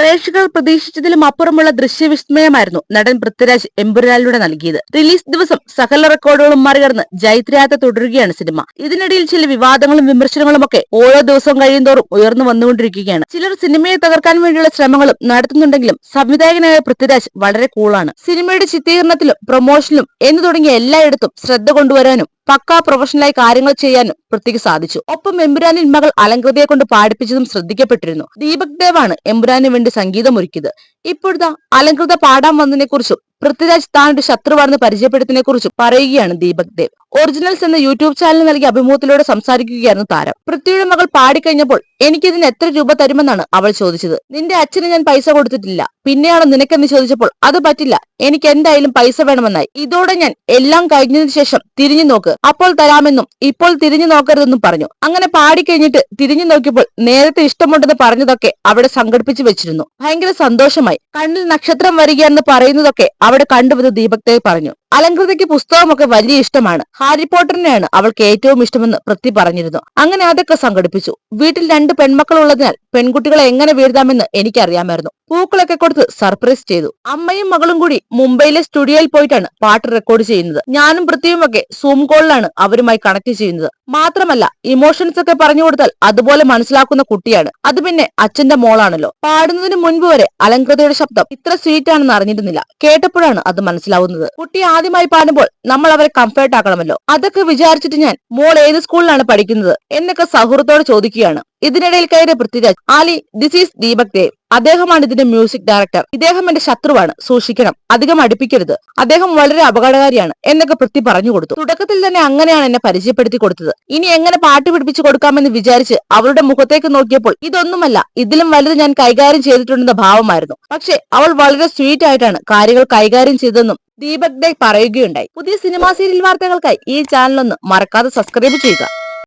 പ്രേക്ഷകർ പ്രതീക്ഷിച്ചതിലും അപ്പുറമുള്ള ദൃശ്യവിസ്മയമായിരുന്നു നടൻ പൃഥ്വിരാജ് എമ്പുരാനിലൂടെ നൽകിയത്. റിലീസ് ദിവസം സകല റെക്കോർഡുകളും മറികടന്ന് ജൈത്രയാത്ര തുടരുകയാണ് സിനിമ. ഇതിനിടയിൽ ചില വിവാദങ്ങളും വിമർശനങ്ങളും ഒക്കെ ഓരോ ദിവസവും കഴിയുന്തോറും ഉയർന്നു വന്നുകൊണ്ടിരിക്കുകയാണ്. ചിലർ സിനിമയെ തകർക്കാൻ വേണ്ടിയുള്ള ശ്രമങ്ങളും നടത്തുന്നുണ്ടെങ്കിലും സംവിധായകനായ പൃഥ്വിരാജ് വളരെ കൂളാണ്. സിനിമയുടെ ചിത്രീകരണത്തിലും പ്രൊമോഷനിലും എന്ന് തുടങ്ങിയ എല്ലായിടത്തും ശ്രദ്ധ കൊണ്ടുവരാനും പക്കാ പ്രൊഫഷണലായി കാര്യങ്ങൾ ചെയ്യാനും പൃഥ്വിക്ക് സാധിച്ചു. ഒപ്പം എമ്പുരാനിൽ മകൾ അലങ്കൃതയെ കൊണ്ട് പാടിപ്പിച്ചതും ശ്രദ്ധിക്കപ്പെട്ടിരുന്നു. ദീപക് ദേവാണ് എമ്പുരാനു വേണ്ടി സംഗീതം ഒരുക്കിയത് ഇപ്പോഴത്തെ അലങ്കൃത പാടാൻ വന്നതിനെ കുറിച്ചും പൃഥ്വിരാജ് താൻ ഒരു ശത്രുവാണെന്ന് പരിചയപ്പെടുത്തിനെ കുറിച്ച് പറയുകയാണ് ദീപക് ദേവ്. ഒറിജിനൽസ് എന്ന യൂട്യൂബ് ചാനൽ നൽകിയ അഭിമുഖത്തിലൂടെ സംസാരിക്കുകയായിരുന്നു താരം. പൃഥ്വിയുടെ മകൾ പാടിക്കഴിഞ്ഞപ്പോൾ എനിക്കിതിന് എത്ര രൂപ തരുമെന്നാണ് അവൾ ചോദിച്ചത്. നിന്റെ അച്ഛന് ഞാൻ പൈസ കൊടുത്തിട്ടില്ല. പിന്നെയാണ് നിനക്കെന്ന് ചോദിച്ചപ്പോൾ അത് പറ്റില്ല. എനിക്ക് എന്തായാലും പൈസ വേണമെന്നായി. ഇതോടെ ഞാൻ എല്ലാം കഴിഞ്ഞതിന് ശേഷം തിരിഞ്ഞു നോക്ക്. അപ്പോൾ തരാമെന്നും ഇപ്പോൾ തിരിഞ്ഞു നോക്കരുതെന്നും പറഞ്ഞു. അങ്ങനെ പാടിക്കഴിഞ്ഞിട്ട് തിരിഞ്ഞു നോക്കിയപ്പോൾ നേരത്തെ ഇഷ്ടമുണ്ടെന്ന് പറഞ്ഞതൊക്കെ അവിടെ സംഘടിപ്പിച്ചു വെച്ചിരുന്നു. ഭയങ്കര സന്തോഷമായി. കണ്ണിൽ നക്ഷത്രം വരികയെന്ന് പറയുന്നതൊക്കെ അവിടെ കണ്ടുവന്ന് ദീപക് പറഞ്ഞു. അലങ്കൃതയ്ക്ക് പുസ്തകമൊക്കെ വലിയ ഇഷ്ടമാണ്. ഹാരി പോട്ടറിനെയാണ് അവൾക്ക് ഏറ്റവും ഇഷ്ടമെന്ന് പൃഥ്വി പറഞ്ഞിരുന്നു. അങ്ങനെ അതൊക്കെ സംഘടിപ്പിച്ചു. വീട്ടിൽ രണ്ട് പെൺമക്കൾ ഉള്ളതിനാൽ പെൺകുട്ടികളെ എങ്ങനെ വീഴ്ത്താമെന്ന് എനിക്കറിയാമായിരുന്നു. പൂക്കളൊക്കെ കൊടുത്ത് സർപ്രൈസ് ചെയ്തു. അമ്മയും മകളും കൂടി മുംബൈയിലെ സ്റ്റുഡിയോയിൽ പോയിട്ടാണ് പാട്ട് റെക്കോർഡ് ചെയ്യുന്നത്. ഞാനും പൃഥ്വിയും ഒക്കെ സൂം കോളിലാണ് അവരുമായി കണക്ട് ചെയ്യുന്നത്. മാത്രമല്ല ഇമോഷൻസ് ഒക്കെ പറഞ്ഞു കൊടുത്താൽ അതുപോലെ മനസ്സിലാക്കുന്ന കുട്ടിയാണ്. അത് പിന്നെ അച്ഛന്റെ മോളാണല്ലോ. പാടുന്നതിന് മുൻപ് വരെ അലങ്കൃതയുടെ ശബ്ദം ഇത്ര സ്വീറ്റ് ആണെന്ന് അറിഞ്ഞിരുന്നില്ല. കേട്ടപ്പോഴാണ് അത് മനസ്സിലാവുന്നത്. കുട്ടി ആദ്യമായി പാടുമ്പോൾ നമ്മൾ അവരെ കംഫേർട്ട് ആക്കണമല്ലോ. അതൊക്കെ വിചാരിച്ചിട്ട് ഞാൻ മോൾ ഏത് സ്കൂളിലാണ് പഠിക്കുന്നത് എന്നൊക്കെ സൗഹൃദത്തോട് ചോദിക്കുകയാണ്. ഇതിനിടയിൽ കയറിയ പൃഥ്വിരാജ് ആലി ദിസ് ഈസ് ദീപക് ദേവ്. അദ്ദേഹമാണ് ഇതിന്റെ മ്യൂസിക് ഡയറക്ടർ ഇദ്ദേഹം എന്റെ ശത്രുവാണ്. സൂക്ഷിക്കണം. അധികം അടുപ്പിക്കരുത്. അദ്ദേഹം വളരെ അപകടകാരിയാണ് എന്നൊക്കെ പൃഥ്വി പറഞ്ഞു കൊടുത്തു. തുടക്കത്തിൽ തന്നെ അങ്ങനെയാണ് എന്നെ പരിചയപ്പെടുത്തി കൊടുത്തത്. ഇനി എങ്ങനെ പാട്ട് പിടിപ്പിച്ചു കൊടുക്കാമെന്ന് വിചാരിച്ച് അവളുടെ മുഖത്തേക്ക് നോക്കിയപ്പോൾ ഇതൊന്നുമല്ല ഇതിലും വലുത് ഞാൻ കൈകാര്യം ചെയ്തിട്ടുണ്ടെന്ന ഭാവമായിരുന്നു. പക്ഷെ അവൾ വളരെ സ്വീറ്റ് ആയിട്ടാണ് കാര്യങ്ങൾ കൈകാര്യം ചെയ്തതെന്നും ദീപക് ഡേ പറയുകയുണ്ടായി. പുതിയ സിനിമാ സീരിയൽ വാർത്തകൾക്കായി ഈ ചാനലൊന്ന് മറക്കാതെ സബ്സ്ക്രൈബ് ചെയ്യുക.